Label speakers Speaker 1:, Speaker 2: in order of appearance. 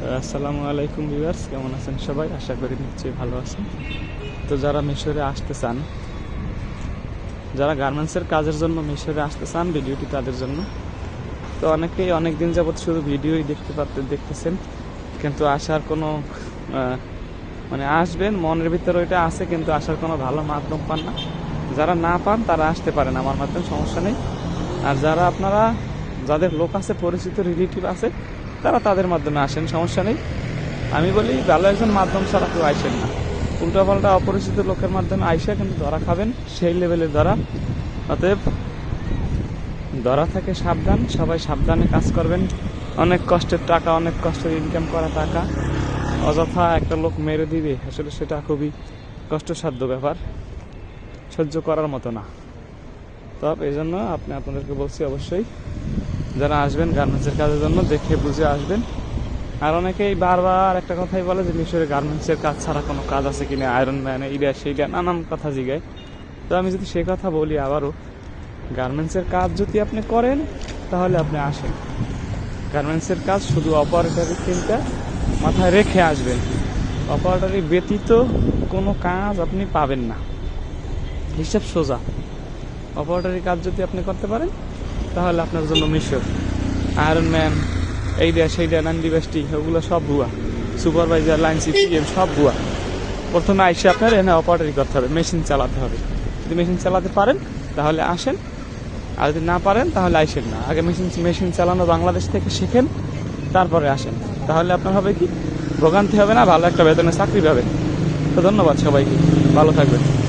Speaker 1: আসসালামু আলাইকুম ভিউয়ার্স, কেমন আছেন সবাই? আশা করি নিশ্চয়ই ভালো আছেন। তো যারা মিশরে আসতে চান, যারা গার্মেন্টসের কাজের জন্য মিশরে আসতে চান, ভিডিওটি তাদের জন্য। তো অনেকেই অনেক দিন যাবত শুধু ভিডিওই দেখতে পারতে দেখতেছেন, কিন্তু আসার কোনো মানে আসবেন, মনের ভিতরে ওইটা আছে, কিন্তু আসার কোনো ভালো মাধ্যম পান না। যারা না পান, তারা আসতে পারেন, আমার মাধ্যমে সমস্যা নেই। আর যারা আপনারা যাদের লোক আছে, পরিচিত রিলেটিভ আছে তারা তাদের মাধ্যমে আসেন, সমস্যা নেই। আমি বলি, ভালো একজন মাধ্যম ছাড়া কেউ আইসেন না। উল্টাপাল্টা অপরিচিত লোকের মাধ্যমে আইসা কিন্তু ধরা খাবেন সেই লেভেলের ধরা। অতএব ধরা থাকে সাবধান, সবাই সাবধানে কাজ করবেন। অনেক কষ্টের টাকা, অনেক কষ্টের ইনকাম করা টাকা। অযথা একটা লোক মেরে দিবে, আসলে সেটা খুবই কষ্টসাধ্য ব্যাপার। সহ্য করার মতো না। তবে এই জন্য আপনি আপনাদেরকে বলছি, অবশ্যই যারা আসবেন গার্মেন্টসের কাজের জন্য, দেখে বুঝে আসবেন। আর অনেকেই বারবার একটা কথাই বলে যে, মিশরে গার্মেন্টসের কাজ ছাড়া কোনো কাজ আছে কিনা আয়রন ম্যান এইটা সেইটা নানান কথা জিগায়। তো আমি যদি সে কথা বলি আবারও গার্মেন্টসের কাজ যদি আপনি করেন, তাহলে আপনি আসেন। গার্মেন্টসের কাজ শুধু অপারেটারি চিন্তা মাথায় রেখে আসবেন। অপারেটারি ব্যতীত কোনো কাজ আপনি পাবেন না। হিসাব সোজা। অপারেটারি কাজ যদি আপনি করতে পারেন তাহলে আপনার জন্য মিশর আয়রন ম্যান এই দেয়া সেই দেয়া নান্দি বেস্টি ওগুলো সব ভুয়া। সুপারভাইজার লাইন সিপিএম সব ভুয়া। প্রথমে আইসে আপনার এনে অপারেটারি করতে হবে মেশিন চালাতে হবে। যদি মেশিন চালাতে পারেন, তাহলে আসেন। আর যদি না পারেন, তাহলে আইসেন না। আগে মেশিন মেশিন চালানো বাংলাদেশ থেকে শিখেন, তারপরে আসেন। তাহলে আপনার হবে কি? ভোগান্তি হবে না, ভালো একটা বেতনে চাকরি পাবেন। তো ধন্যবাদ সবাইকে। ভালো থাকবেন।